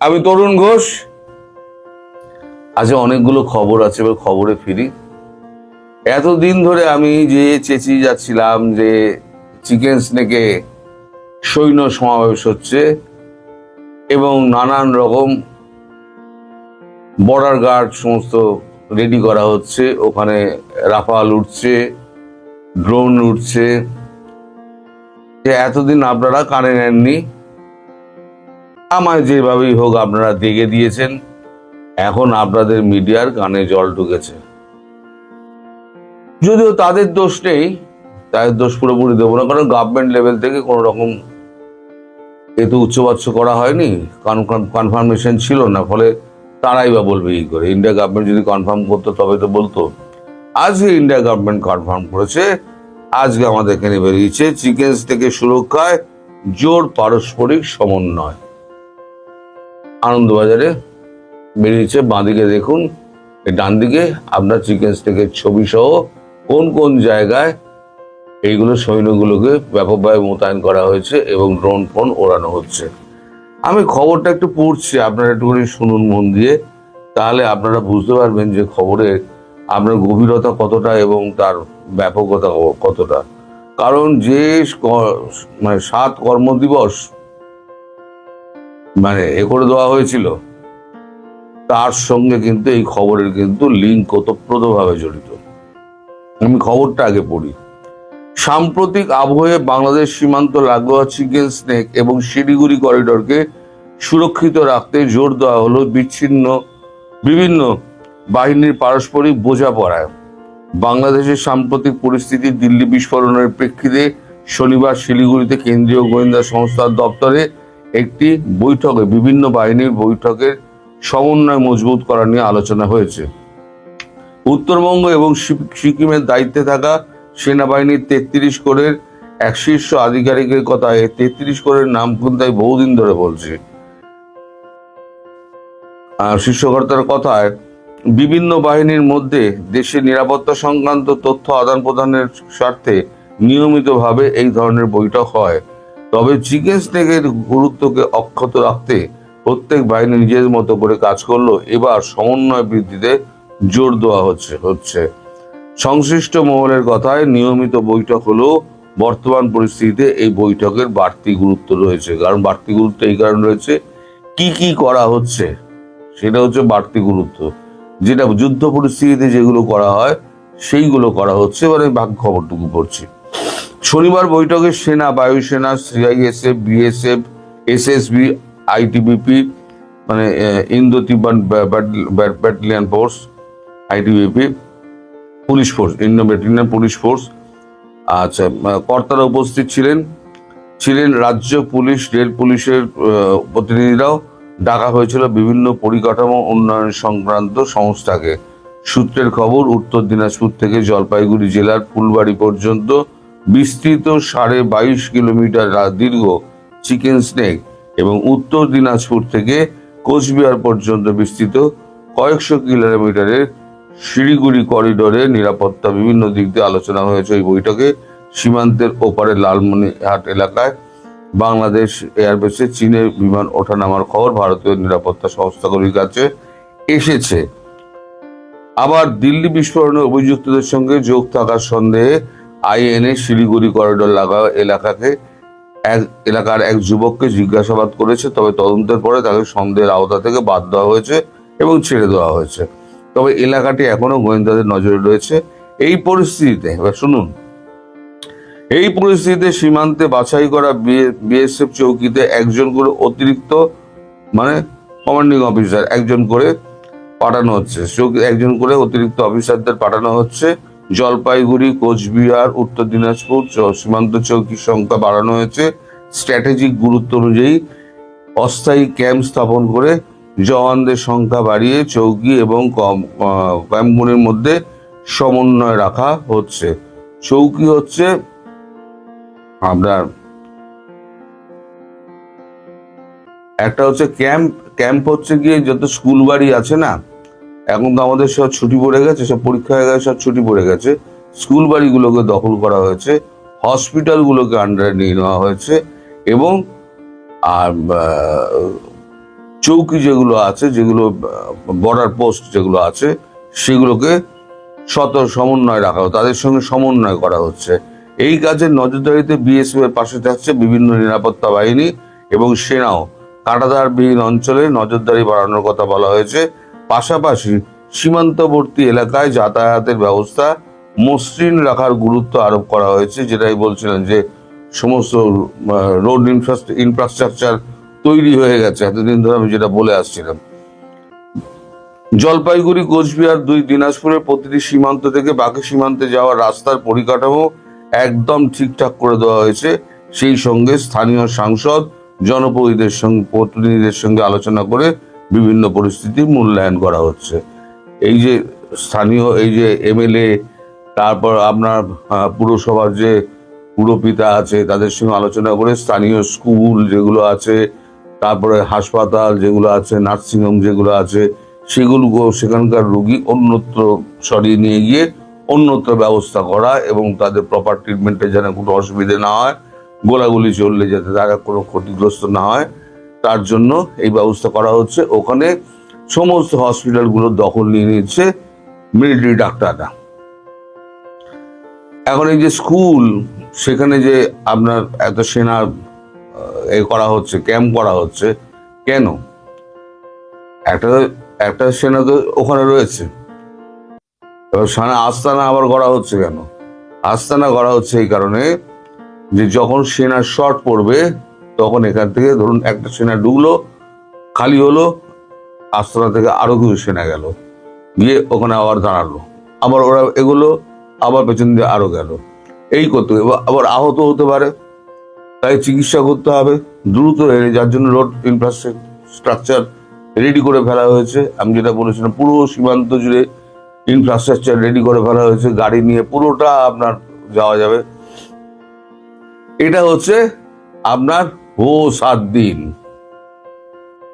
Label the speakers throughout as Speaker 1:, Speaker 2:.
Speaker 1: আমি তরুণ ঘোষ। আজ অনেকগুলো খবর আছে, এবার খবরে ফিরি। এতদিন ধরে আমি যে চেঁচিয়ে যাচ্ছিলাম যে চিকেন স্নেকে সৈন্য সমাবেশ হচ্ছে এবং নানান রকম বর্ডার গার্ড সমস্ত রেডি করা হচ্ছে। ওখানে রাফাল উঠছে ড্রোন উঠছে। যে এতদিন আপনারা কানে নেননি। আমায় যেভাবেই হোক আপনারা দেখে দিয়েছেন, এখন আপনাদের মিডিয়ার কানে জল ঢুকেছে। যদিও তাদের দোষ নেই, তাদের দোষ পুরোপুরি দেবো না, কারণ গভর্নমেন্ট লেভেল থেকে কোনো রকম এত উচ্চবাচ্য করা হয়নি কনফার্মেশন ছিল না, ফলে তারাই বা বলবে কি করে। ইন্ডিয়া গভর্নমেন্ট যদি কনফার্ম করতো, তবে তো বলতো। আজকে ইন্ডিয়া গভর্নমেন্ট কনফার্ম করেছে, আজকে আমাদের এখানে বেরিয়েছে, চিকেন্স থেকে সুরক্ষায় জোর পারস্পরিক সমন্বয়। আনন্দবাজারে বেরিয়েছে। বাঁদিকে দেখুন ডান দিকে আপনার চিকেন স্টেকের ছবি সহ কোন কোন জায়গায় এইগুলো সৈন্যগুলোকে ব্যাপকভাবে মোতায়েন করা হয়েছে এবং ড্রোন ফোন ওড়ানো হচ্ছে। আমি খবরটা একটু পড়ছি, আপনারা একটুখানি শুনুন মন দিয়ে, তাহলে আপনারা বুঝতে পারবেন যে খবরে আপনার গভীরতা কতটা এবং তার ব্যাপকতা কতটা। কারণ যে মানে সাত কর্মদিবস মানে এ করে দেওয়া হয়েছিল। তার সঙ্গে কিন্তু এই খবরের কিন্তু লিঙ্ক ওতপ্রোতভাবে জড়িত। আমি খবরটা আগে পড়ি। সাম্প্রতিক আবহে বাংলাদেশ সীমান্ত লাগোয়া চিকেন স্নেক এবং শিলিগুড়ি করিডরকে সুরক্ষিত রাখতে জোর দেওয়া হলো বিচ্ছিন্ন বিভিন্ন বাহিনীর পারস্পরিক বোঝাপড়ায়। বাংলাদেশের সাম্প্রতিক পরিস্থিতি দিল্লি বিস্ফোরণের প্রেক্ষিতে শনিবার শিলিগুড়িতে কেন্দ্রীয় গোয়েন্দা সংস্থার দপ্তরে একটি বৈঠকে, বিভিন্ন বাহিনীর বৈঠকের সমন্বয় মজবুত করা নিয়ে আলোচনা হয়েছে। উত্তরবঙ্গ এবং সিকিমের দায়িত্বে থাকা সেনাবাহিনীর তেত্রিশ কোরের এক শীর্ষ আধিকারিকের কথায় তেত্রিশ কোরের নাম কিন্তু বহুদিন ধরে বলছে। আর শীর্ষকর্তার কথায়, বিভিন্ন বাহিনীর মধ্যে দেশের নিরাপত্তা সংক্রান্ত তথ্য আদান প্রদানের স্বার্থে নিয়মিতভাবে এই ধরনের বৈঠক হয়। তবে চিকেন স্নেকের গুরুত্বকে অক্ষত রাখতে প্রত্যেক বাহিনী নিজের মতো করে কাজ করল। এবার সমন্বয় বৃদ্ধিতে জোর দেওয়া হচ্ছে হচ্ছে। সংশ্লিষ্ট মহলের কথায় নিয়মিত বৈঠক হলেও বর্তমান পরিস্থিতিতে এই বৈঠকের বাড়তি গুরুত্ব রয়েছে। কারণ বাড়তি গুরুত্ব এই কারণে রয়েছে, কি কি করা হচ্ছে সেটা হচ্ছে বাড়তি গুরুত্ব। যেটা যুদ্ধ পরিস্থিতিতে যেগুলো করা হয়, সেইগুলো করা হচ্ছে, এবারে বাকি খবরটুকু পড়ছি। শনিবার বৈঠকে সেনা, বায়ুসেনা, সিআইএসএফ, বিএসএফ, এসএসবি, আইটিবিপি মানে Indo Tibbat battalion force, ITBP, police force, Indo battalion police force. আচ্ছা কর্তারা উপস্থিত ছিলেন। ছিলেন রাজ্য পুলিশ, রেল পুলিশের প্রতিনিধিরাও। ডাকা হয়েছিল বিভিন্ন পরিকাঠামো উন্নয়ন সংক্রান্ত সংস্থাকে। সূত্রের খবর, উত্তর দিনাজপুর থেকে জলপাইগুড়ি জেলার ফুলবাড়ি পর্যন্ত বিস্তৃত সাড়ে বাইশ কিলোমিটার দীর্ঘ চিকেন স্নেক এবং উত্তর দিনাজপুর থেকে কোচবিহার পর্যন্ত বিস্তৃত কয়েকশো কিলোমিটারের শিলিগুড়ি করিডোরে নিরাপত্তা বিভিন্ন দিক দিয়ে আলোচনা হয়েছে এই বৈঠকে। সীমান্তের ওপারে লালমনিরহাট এলাকায় বাংলাদেশ এয়ারবেসে চীনের বিমান ওঠানামার খবর ভারতীয় নিরাপত্তা সংস্থাগুলির কাছে এসেছে। আবার দিল্লি বিস্ফোরণে অভিযুক্তদের সঙ্গে যোগ থাকার সন্দেহে আইএনএ শিলিগুড়ি করিডোর লাগা এলাকাকে এক, এলাকার এক যুবককে জিজ্ঞাসাবাদ করেছে, তবে তদন্তের পরে তাকে সন্দেহের আওতা থেকে বাদ দেওয়া হয়েছে এবং ছেড়ে দেওয়া হয়েছে। তবে এলাকাটি এখনও গোয়েন্দাদের নজরে রয়েছে। এই পরিস্থিতিতে, এবার শুনুন। এই পরিস্থিতিতে সীমান্তে বাছাই করা বিএসএফ চৌকিতে একজন করে অতিরিক্ত মানে কমান্ডিং অফিসার একজন করে পাঠানো হচ্ছে। একজন করে অতিরিক্ত অফিসারদের পাঠানো হচ্ছে। জলপাইগুড়ি, কোচবিহার, উত্তর দিনাজপুর সীমান্ত চৌকির সংখ্যা বাড়ানো হয়েছে। স্ট্র্যাটেজিক গুরুত্ব অনুযায়ী অস্থায়ী ক্যাম্প স্থাপন করে জওয়ানদের সংখ্যা বাড়িয়ে চৌকি এবং ক্যাম্পগুলির মধ্যে সমন্বয় রাখা হচ্ছে। চৌকি হচ্ছে আপনার একটা হচ্ছে ক্যাম্প ক্যাম্প হচ্ছে গিয়ে যত স্কুল বাড়ি আছে না এখন তো আমাদের সব ছুটি পড়ে গেছে, সব পরীক্ষা হয়ে গেছে, সব ছুটি পড়ে গেছে। স্কুল বাড়িগুলোকে দখল করা হয়েছে, হসপিটালগুলোকে আন্ডারে নিয়ে নেওয়া হয়েছে এবং, আর চৌকি যেগুলো আছে, যেগুলো বর্ডার পোস্ট যেগুলো আছে, সেগুলোকে শত সমন্বয় রাখা হয় তাদের সঙ্গে সমন্বয় করা হচ্ছে। এই কাজের নজরদারিতে বিএসএফ এর পাশে থাকছে বিভিন্ন নিরাপত্তা বাহিনী এবং সেনাও। কাঁটাতারবিহীন অঞ্চলে নজরদারি বাড়ানোর কথা বলা হয়েছে। পাশাপাশি সীমান্তবর্তী এলাকায় যাতায়াতের ব্যবস্থা মসৃণ রাখার গুরুত্ব আরোপ করা হয়েছে, যেটাই বলছিলেন যে সমস্ত রোড ইনফ্রাস্ট্রাকচার তৈরি হয়ে গেছে। এতদিন ধরে আমি যেটা বলে আসছিলাম। জলপাইগুড়ি, কোচবিহার দুই দিনাজপুরের প্রতিটি সীমান্ত থেকে বাকি সীমান্তে যাওয়ার রাস্তার পরিকাঠামো একদম ঠিকঠাক করে দেওয়া হয়েছে। সেই সঙ্গে স্থানীয় সাংসদ, জনপ্রতিনিধিদের প্রতিনিধিদের সঙ্গে আলোচনা করে বিভিন্ন পরিস্থিতি মূল্যায়ন করা হচ্ছে। এই যে স্থানীয়, এই যে এমএলএ, তারপর আপনার পুরসভার যে পুরপিতা আছে, তাদের সঙ্গে আলোচনা করে স্থানীয় স্কুল যেগুলো আছে, তারপরে হাসপাতাল যেগুলো আছে, নার্সিংহোম যেগুলো আছে সেগুলো সেখানকার রুগী অন্যত্র সরিয়ে নিয়ে গিয়ে অন্যত্র ব্যবস্থা করা এবং তাদের প্রপার ট্রিটমেন্টে যেন কোনো অসুবিধে না হয়, গোলাগুলি চললে যাতে তারা কোনো ক্ষতিগ্রস্ত না হয়। তার জন্য এই ব্যবস্থা করা হচ্ছে। ওখানে সমস্ত হসপিটালগুলো দখল নিয়ে নিচ্ছে মিলিটারি ডাক্তাররা। এখন এই যে স্কুল সেখানে যে আপনার এত সেনা এ করা হচ্ছে ক্যাম্প করা হচ্ছে, কেন? একটা একটা সেনা তো ওখানে রয়েছে। এবার সেনা আস্তানা আবার করা হচ্ছে কেন? আস্তানা করা হচ্ছে এই কারণে যে যখন সেনা শর্ট পড়বে তখন এখান থেকে ধরুন একটা সেনা ঢুকলো, খালি হলো, আস্তানা থেকে আরও কিছু সেনা গেল। গিয়ে ওখানে আবার দাঁড়াল। আবার ওরা এগুলো, আবার পেছন দিয়ে আরও গেল। এই করতে। আবার আহত হতে পারে। তাই চিকিৎসা করতে হবে। দ্রুত এ- যার জন্য রোড ইনফ্রাস্ট্রাকচার রেডি করে ফেলা হয়েছে। আমি যেটা বলেছিলাম, পুরো সীমান্ত জুড়ে ইনফ্রাস্ট্রাকচার রেডি করে ফেলা হয়েছে। গাড়ি নিয়ে পুরোটা আপনার যাওয়া যাবে। এটা হচ্ছে আপনার ও সাত দিন।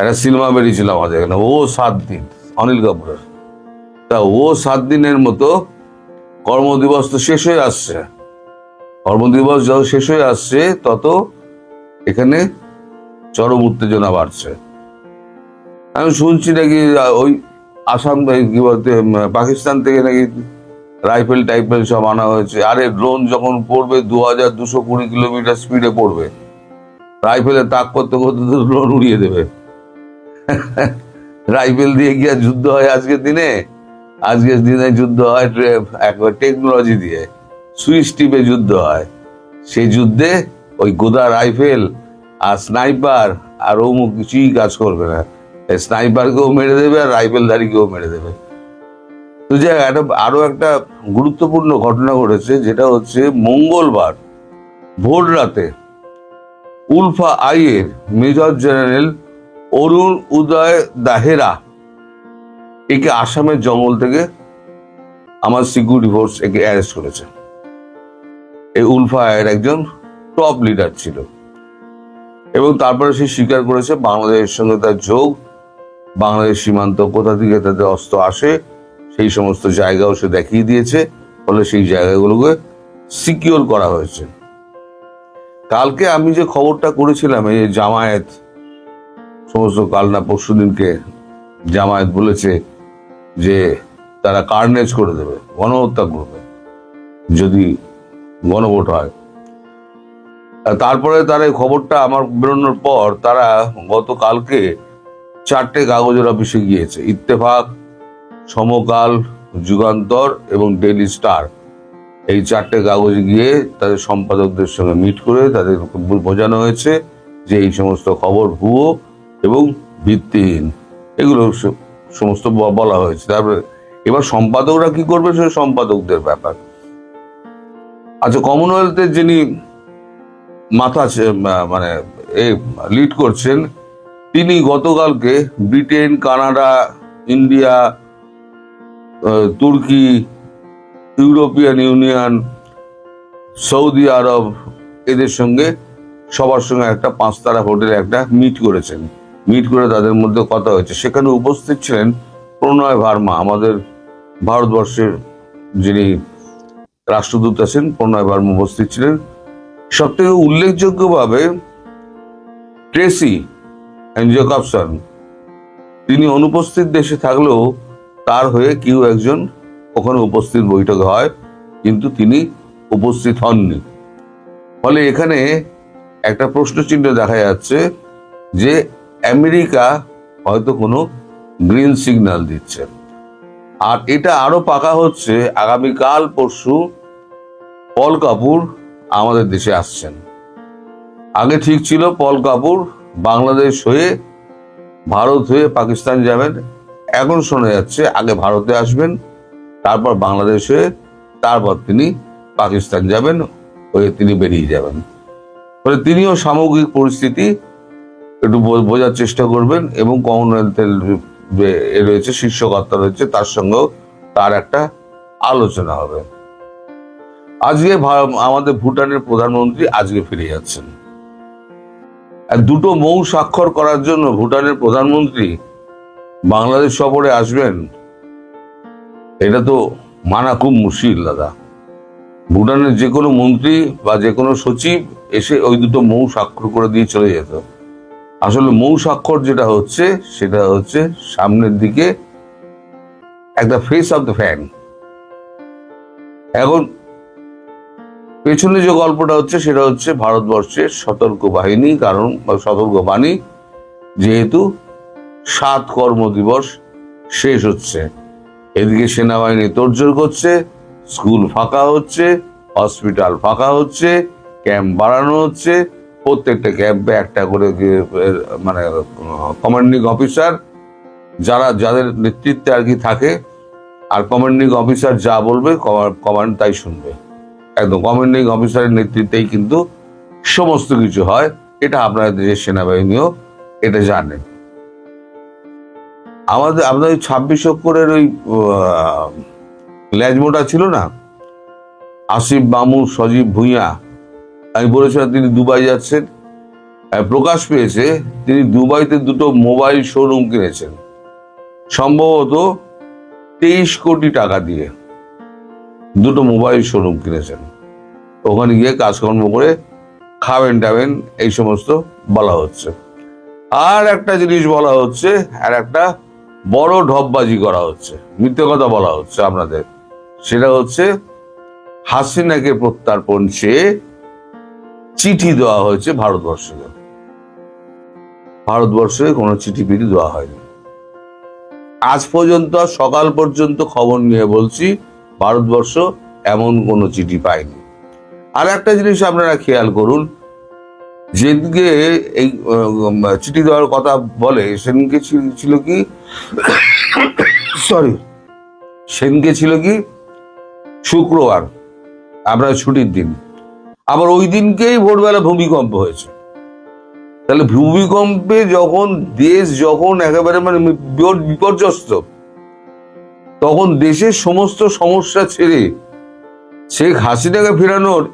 Speaker 1: একটা সিনেমা বেরিয়েছিল আমাদের এখানে, ও সাত দিন, অনিল কাপুরের। তা ও সাত দিনের মতো কর্মদিবস তো শেষ হয়ে আসছে। কর্মদিবস যত শেষ হয়ে আসছে, তত এখানে চরম উত্তেজনা বাড়ছে। আমি শুনছি নাকি ওই আসাম কি বলতে পাকিস্তান থেকে নাকি রাইফেল টাইফেল সব আনা হয়েছে। আরে ড্রোন যখন পড়বে দু হাজার দুশো কুড়ি কিলোমিটার স্পিডে পড়বে। রাইফেলে তাক করতে করতে তো ড্রোন উড়িয়ে দেবে। রাইফেল দিয়ে আর যুদ্ধ হয় আজকের দিনে? আজকের দিনে যুদ্ধ হয় টেকনোলজি দিয়ে। সুইচ টিপে যুদ্ধ হয়। সেই যুদ্ধে ওই গোদা রাইফেল আর স্নাইপার আর অমুক কিছুই কাজ করবে না। স্নাইপারকেও মেরে দেবে আর রাইফেলধারীকেও মেরে দেবে। তো যে একটা আরও একটা গুরুত্বপূর্ণ ঘটনা ঘটেছে, যেটা হচ্ছে মঙ্গলবার ভোর রাতে উলফা আইয়ের মেজর জেনারেল অরুণ উদয় দাহেরা। একে আসামের জঙ্গল থেকে আমার সিকিউরিটি ফোর্স একে অ্যারেস্ট করেছে। এই উলফা আয়ের একজন টপ লিডার ছিল। এবং তারপরে সে স্বীকার করেছে বাংলাদেশের সঙ্গে তার যোগ, বাংলাদেশ সীমান্ত কোথা থেকে তাদের অস্ত্র আসে, সেই সমস্ত জায়গাও সে দেখিয়ে দিয়েছে। ফলে সেই জায়গাগুলোকে সিকিওর করা হয়েছে। কালকে আমি যে খবরটা করেছিলাম, এই জামায়াত, সমস্ত কাল না পরশু দিনকে জামায়াত বলেছে যে তারা কার্নেজ করে দেবে, গণহত্যা করবে, যদি গণভোট হয়। তারপরে তারা এই খবরটা আমার বেরোনোর পর তারা গতকালকে চারটে কাগজের অফিসে গিয়েছে, ইত্তেফাক, সমকাল, যুগান্তর এবং ডেইলি স্টার এই চারটে কাগজে গিয়ে তাদের সম্পাদকদের সঙ্গে মিট করে তাদের বোঝানো হয়েছে যে এই সমস্ত খবর ভুয়ো এবং ভিত্তিহীন। এগুলো সমস্ত বলা হয়েছে। তারপরে এবার সম্পাদকরা কি করবে সে সম্পাদকদের ব্যাপার। আচ্ছা কমনওয়েলথের যিনি মাথা মানে এ লিড করছেন, তিনি গতকালকে Britain Canada India Turkey European union, Saudi Arab এদের সঙ্গে সবার সঙ্গে একটা পাঁচতারা হোটেলে একটা মিট করেছেন। মিট করে তাদের মধ্যে কথা হয়েছে। সেখানে উপস্থিত ছিলেন প্রণয় ভার্মা, আমাদের ভারতবর্ষের যিনি রাষ্ট্রদূত আছেন, প্রণয় ভার্মা উপস্থিত ছিলেন। সব থেকে উল্লেখযোগ্যভাবে ট্রেসি জেকবসন, তিনি অনুপস্থিত দেশে থাকলেও তার হয়ে কেউ একজন ওখানে উপস্থিত বৈঠকে হয়, কিন্তু তিনি উপস্থিত হননি। ফলে এখানে একটা প্রশ্ন চিহ্ন দেখা যাচ্ছে যে আমেরিকা হয়তো কোনো গ্রিন সিগন্যাল দিচ্ছে। আর এটা আরও পাকা হচ্ছে, আগামীকাল পরশু পল কাপুর আমাদের দেশে আসছেন। আগে ঠিক ছিল পল কাপুর বাংলাদেশ হয়ে, ভারত হয়ে পাকিস্তান যাবেন। এখন শোনা যাচ্ছে আগে ভারতে আসবেন। তারপর বাংলাদেশ হয়ে তারপর তিনি পাকিস্তান যাবেন, হয়ে তিনি বেরিয়ে যাবেন। ফলে তিনিও সামগ্রিক পরিস্থিতি একটু বোঝার চেষ্টা করবেন এবং কমনওয়েলথের এ রয়েছে শীর্ষকর্তা রয়েছে, তার সঙ্গেও তার একটা আলোচনা হবে। আজকে আমাদের ভুটানের প্রধানমন্ত্রী আজকে ফিরে যাচ্ছেন। দুটো মৌ স্বাক্ষর করার জন্য ভুটানের প্রধানমন্ত্রী বাংলাদেশ সফরে আসবেন এটা তো মানা খুব মুশকিল, দাদা। ভুটানের যে কোনো মন্ত্রী বা যে কোনো সচিব এসে ওই দুটো মৌ স্বাক্ষর করে দিয়ে চলে যেত। আসলে মৌ স্বাক্ষর যেটা হচ্ছে, সেটা হচ্ছে সামনের দিকে একটা ফেস অফ দ্য ফ্যান এখন পেছনে যে গল্পটা হচ্ছে, সেটা হচ্ছে ভারতবর্ষের সতর্ক বাহিনী কারণ বা সতর্ক বাণী যেহেতু সাত কর্ম দিবস শেষ হচ্ছে। এদিকে সেনাবাহিনী তোড়জোড় করছে, স্কুল ফাঁকা হচ্ছে, হসপিটাল ফাঁকা হচ্ছে, ক্যাম্প বাড়ানো হচ্ছে, প্রত্যেকটা ক্যাম্পে একটা করে মানে কমান্ডিং অফিসার যারা, যাদের নেতৃত্বে আর কি থাকে, আর কমান্ডিং অফিসার যা বলবে কমান্ড তাই শুনবে। একদম কমান্ডিং অফিসারের নেতৃত্বেই কিন্তু সমস্ত কিছু হয়, এটা আপনাদের দেশের সেনাবাহিনীও, এটা জানে। আমাদের আপনাদের ছাব্বিশ অক্ষরের ওই ল্যাজমোটা ছিল না? আসিফ মামু সজীব, ভুঁইয়া। আমি বলেছিলাম তিনি দুবাই যাচ্ছেন। প্রকাশ পেয়েছে তিনি দুবাইতে দুটো মোবাইল শোরুম কিনেছেন। সম্ভবত তেইশ কোটি টাকা দিয়ে দুটো মোবাইল শোরুম কিনেছেন। ওখানে গিয়ে কাজকর্ম করে খাবেন টাবেন এই সমস্ত বলা হচ্ছে। আর একটা জিনিস বলা হচ্ছে, আর একটা বড় ঢপবাজি করা হচ্ছে। মিথ্যে কথা বলা হচ্ছে আপনাদের। সেটা হচ্ছে হাসিনাকে প্রত্যার্পণ চেয়ে চিঠি দেওয়া হয়েছে ভারতবর্ষকে ভারতবর্ষে কোনো চিঠি পিঠি দেওয়া হয়নি। আজ পর্যন্ত, সকাল পর্যন্ত খবর নিয়ে বলছি, ভারতবর্ষ এমন কোনো চিঠি পায়নি। আর একটা জিনিস আপনারা খেয়াল করুন যেদিকে এই চিঠি দেওয়ার কথা বলে, সেদিনকে ছিল- কি? সরি সেদিনকে ছিল কি? শুক্রবার আপনার ছুটির দিন। আবার ওই দিনকেই ভোরবেলা ভূমিকম্প হয়েছে। তাহলে ভূমিকম্পে যখন দেশ যখন একেবারে মানে বিপর্যস্ত, তখন দেশের সমস্ত সমস্যা ছেড়ে শেখ হাসিনাকে ফেরানোর